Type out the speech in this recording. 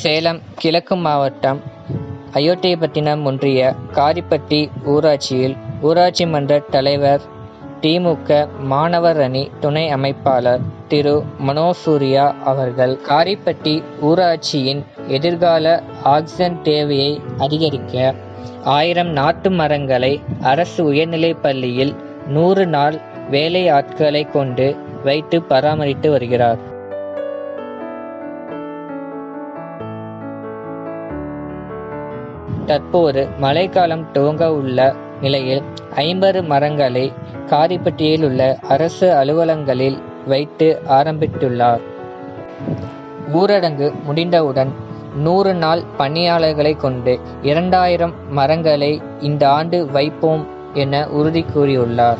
சேலம் கிழக்கு மாவட்டம் அயோத்தியப்பட்டினம் ஒன்றிய காரிப்பட்டி ஊராட்சியில் ஊராட்சி மன்ற தலைவர் திமுக மாணவர் அணி துணை அமைப்பாளர் திரு. மனோசூரியா அவர்கள் காரிப்பட்டி ஊராட்சியின் எதிர்கால ஆக்சிஜன் தேவையை அதிகரிக்க ஆயிரம் நாட்டு மரங்களை அரசு உயர்நிலைப் பள்ளியில் நூறு நாள் வேலை ஆட்களை கொண்டு வைத்து பராமரித்து வருகிறார். தற்போது மழைக்காலம் துவங்க உள்ள நிலையில் ஐம்பது மரங்களை காரிப்பட்டியில் உள்ள அரசு அலுவலகங்களில் வைத்து ஆரம்பித்துள்ளார். ஊரடங்கு முடிந்தவுடன் நூறு நாள் பணியாளர்களை கொண்டு இரண்டாயிரம் மரங்களை இந்த ஆண்டு வைப்போம் என உறுதி கூறியுள்ளார்